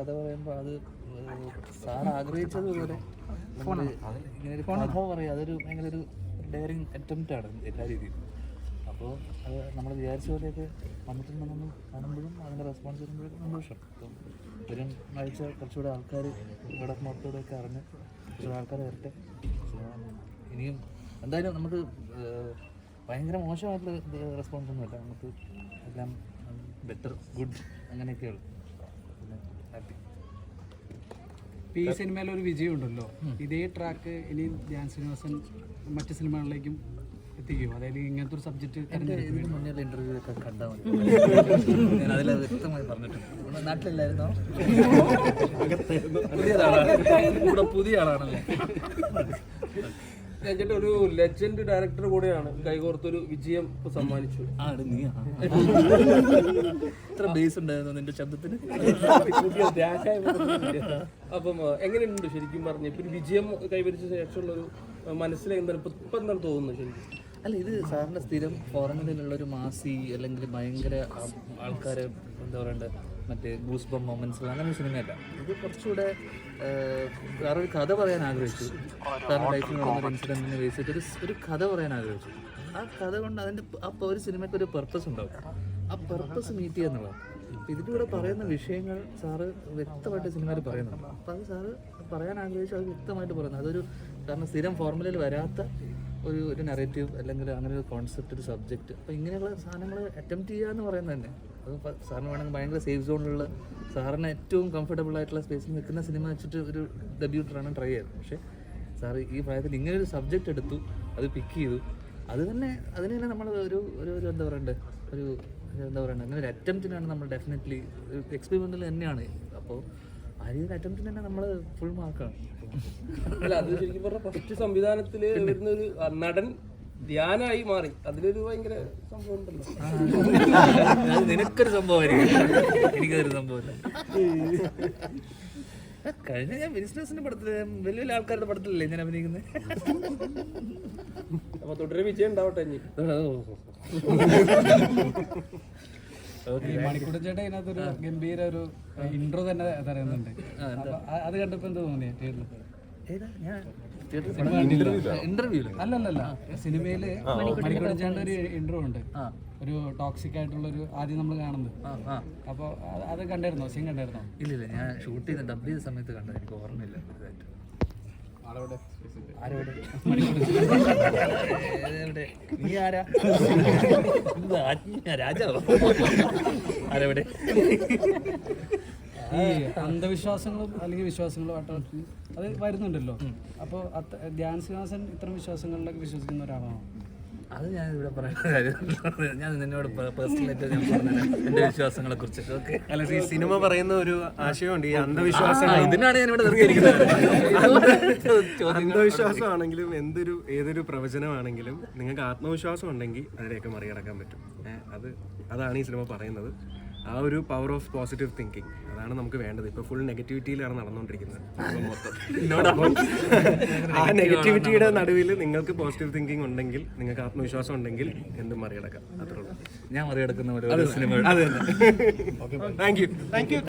കഥ പറയുമ്പോൾ അത് സാർ ആഗ്രഹിച്ചതുപോലെ ഇങ്ങനെ ഒരു കഥ പറയാം അതൊരു ഭയങ്കര ഒരു ഡെയറിങ് അറ്റംപ്റ്റ് ആണ് എല്ലാ രീതിയിലും. അപ്പോൾ അത് നമ്മൾ വിചാരിച്ച പോലെയൊക്കെ വന്നിട്ടുണ്ട് നമ്മൾ കാണുമ്പോഴും അതിന്റെ റെസ്പോൺസ് വരുമ്പോഴും സന്തോഷം. അപ്പം വരും ആഴ്ച കുറച്ചുകൂടെ ആൾക്കാർ ഇവിടെ മൊത്തത്തോടെയൊക്കെ അറിഞ്ഞ് കുറച്ചുകൂടെ ആൾക്കാർ വരട്ടെ. ഇനിയും എന്തായാലും നമുക്ക് ഭയങ്കര മോശമായിട്ടുള്ള റെസ്പോൺസ് ഒന്നുമില്ല. നമുക്ക് എല്ലാം ബെറ്റർ ഗുഡ് അങ്ങനെയൊക്കെയുള്ളൂ. ഈ സിനിമയിൽ ഒരു വിജയം ഉണ്ടല്ലോ ഇതേ ട്രാക്ക് ഇനി ധ്യാൻ ശ്രീനിവാസൻ മറ്റു സിനിമകളിലേക്കും എത്തിക്കുമോ അതായത് ഇങ്ങനത്തെ ഒരു സബ്ജക്ട് ഇന്റർവ്യൂ മുന്നേ ഒക്കെ കണ്ടാൽ മതി. ഞാൻ അതിൽ വ്യക്തമായി പറഞ്ഞിട്ടുണ്ട്. ഇവിടെ നാട്ടിലല്ലായിരുന്നോ? പുതിയ ആളാണ് ഇവിടെ പുതിയ ആളാണല്ലേ? ചേട്ടൻ ഒരു ലെജൻഡ് ഡയറക്ടർ കൂടെയാണ് കൈകോർത്തൊരു വിജയം സമ്മാനിച്ചു. ആണ് നീ ഇത്ര ബേസ് ഉണ്ടായിരുന്നു നിന്റെ ശബ്ദത്തിന്. അപ്പം എങ്ങനെയുണ്ട് ശരിക്കും പറഞ്ഞു? ഇപ്പൊ ഒരു വിജയം കൈവരിച്ച ശേഷമുള്ള ഒരു മനസ്സിലെ എന്താണ് ഇപ്പൊ എന്താണ് തോന്നുന്നത് ശരിക്കും? അല്ല ഇത് സാറിന്റെ സ്ഥിരം ഫോറിനിലുള്ള ഒരു മാസി അല്ലെങ്കിൽ ഭയങ്കര ആൾക്കാരെ എന്താ പറയണ്ട? മറ്റേ ഗൂസ് ബം മൊമെന്റ്സ് അങ്ങനെ ഒരു സിനിമയല്ല ഇത് കുറച്ചുകൂടെ വേറെ ഒരു കഥ പറയാൻ ആഗ്രഹിച്ചു. സാറിന്റെ ലൈഫിൽ നടന്ന ഒരു ഇൻസിഡന്റിനെ ബേസ് ചെയ്തിട്ട് ഒരു ഒരു കഥ പറയാൻ ആഗ്രഹിച്ചു. ആ കഥ കൊണ്ട് അതിന്റെ അപ്പോൾ ഒരു സിനിമയ്ക്ക് ഒരു പെർപ്പസ് ഉണ്ടാവും. ആ പെർപ്പസ് മീറ്റ് ചെയ്യുക എന്നുള്ളതാണ് ഇതിന്റെ പറയുന്ന വിഷയങ്ങൾ സാറ് വ്യക്തമായിട്ട് സിനിമയിൽ പറയുന്നുണ്ട്. അപ്പൊ അത് സാറ് പറയാൻ ആഗ്രഹിച്ചു അത് വ്യക്തമായിട്ട് പറയുന്നത് അതൊരു കാരണം സ്ഥിരം ഫോർമുലയിൽ വരാത്ത ഒരു ഒരു നെറേറ്റീവ് അല്ലെങ്കിൽ അങ്ങനെ ഒരു കോൺസെപ്റ്റ് ഒരു സബ്ജക്റ്റ് അപ്പോൾ ഇങ്ങനെയുള്ള സാധനങ്ങൾ അറ്റംപ്റ്റ് ചെയ്യുക എന്ന് പറയുന്നത് തന്നെ. അത് സാറിന് വേണമെങ്കിൽ ഭയങ്കര സേഫ് സോണിലുള്ള സാറിന് ഏറ്റവും കംഫർട്ടബിൾ ആയിട്ടുള്ള സ്പേസിൽ നിൽക്കുന്ന സിനിമ വെച്ചിട്ട് ഒരു ഡെബ്യൂട്ടറാണ് ട്രൈ ചെയ്തത് പക്ഷേ സാറ് ഈ പ്രായത്തിൽ ഇങ്ങനെ ഒരു സബ്ജക്റ്റ് എടുത്തു അത് പിക്ക് ചെയ്തു അത് തന്നെ അതിന് തന്നെ നമ്മൾ ഒരു ഒരു ഒരു എന്താ പറയണ്ടേ? ഒരു ഒരു എന്താ പറയണ്ടേ? അങ്ങനെ ഒരു അറ്റംപ്റ്റിനാണ് നമ്മൾ ഡെഫിനറ്റ്ലി എക്സ്പെരിമെന്റിൽ തന്നെയാണ്. അപ്പോൾ ആ രീതിയിൽ തന്നെ നമ്മൾ ഫുൾ മാർക്കാണ് അല്ല അത് ശരിക്കും പറഞ്ഞ ഫസ്റ്റ് സംവിധാനത്തിൽ വരുന്ന ഒരു നടൻ ധ്യാനായി മാറി. അതിലൊരു ഭയങ്കര സംഭവം ഉണ്ടല്ലോ. അത് നിനക്കൊരു സംഭവമായിരിക്കും. എനിക്കതൊരു സംഭവമില്ല. കഴിഞ്ഞ ഞാൻ ബിസിനസിന്റെ പടത്തിൽ വലിയ വലിയ ആൾക്കാരുടെ പടത്തിലല്ലേ ഞാൻ അഭിനയിക്കുന്നത് അപ്പൊ തുടരെ വിജയം ഉണ്ടാവട്ടെ ഇനി. ഈ മണിക്കൂട്ടൻ ചേട്ടൻ ഇതിനകത്തൊരു ഗംഭീര ഒരു ഇൻട്രോ തന്നെ തരുന്നുണ്ട് അപ്പൊ അത് കണ്ടപ്പോ എന്താ തോന്നിയ തിയേറ്ററിൽ ഇന്റർവ്യൂ അല്ലല്ലല്ല. സിനിമയിൽ മണിക്കൂട്ടൻ ചേട്ടന്റെ ഒരു ഇൻട്രോ ഉണ്ട്. ഒരു ടോക്സിക് ആയിട്ടുള്ള ഒരു ആദ്യം നമ്മൾ കാണുന്നത്. അപ്പോൾ അത് കണ്ടായിരുന്നോ? സീൻ കണ്ടായിരുന്നോ? ഇല്ല ഇല്ല ഞാൻ ഷൂട്ട് ചെയ്ത ഡബ് ചെയ്ത സമയത്ത് കണ്ടത് എനിക്ക് ഓർമ്മയില്ല? നീ ആരാ? ഇത് രാജാവോ. ആരെവിടെ? ഈ അന്ധവിശ്വാസങ്ങളും അല്ലെങ്കിൽ വിശ്വാസങ്ങളും ആട്ടോ അത് വരുന്നുണ്ടല്ലോ. അപ്പോൾ ധ്യാൻ ശ്രീനിവാസൻ ഇത്തരം വിശ്വാസങ്ങളിലൊക്കെ വിശ്വസിക്കുന്ന ഒരാളാണോ? അത് ഞാൻ ഇവിടെ പറയുന്ന കാര്യം ഞാൻ നിന്നോട് പേഴ്സണലായിട്ട് ഞാൻ പറഞ്ഞുതരാം. എന്റെ വിശ്വാസങ്ങളെ കുറിച്ച് ഓക്കെ. അല്ല ഈ സിനിമ പറയുന്ന ഒരു ആശയമുണ്ട്. ഈ അന്ധവിശ്വാസം ഇതിനാണ് ഞാൻ ഇവിടെ നിർത്തിയിരിക്കുന്നത് അന്ധവിശ്വാസമാണെങ്കിലും എന്തൊരു ഏതൊരു പ്രവചനമാണെങ്കിലും നിങ്ങൾക്ക് ആത്മവിശ്വാസം ഉണ്ടെങ്കിൽ അതിനെയൊക്കെ മറികടക്കാൻ പറ്റും. അത് അതാണ് ഈ സിനിമ പറയുന്നത്. ആ ഒരു പവർ ഓഫ് പോസിറ്റീവ് തിങ്കിങ് അതാണ് നമുക്ക് വേണ്ടത്. ഇപ്പൊ ഫുൾ നെഗറ്റിവിറ്റിയിലാണ് നടന്നുകൊണ്ടിരിക്കുന്നത്. മൊത്തം. ആ നെഗറ്റിവിറ്റിയുടെ നടുവിൽ നിങ്ങൾക്ക് പോസിറ്റീവ് തിങ്കിങ് ഉണ്ടെങ്കിൽ നിങ്ങൾക്ക് ആത്മവിശ്വാസം ഉണ്ടെങ്കിൽ എന്തും മറികടക്കാം. അത്രേ ഉള്ളൂ. ഞാൻ മറികടക്കുന്ന താങ്ക് യു താങ്ക് യു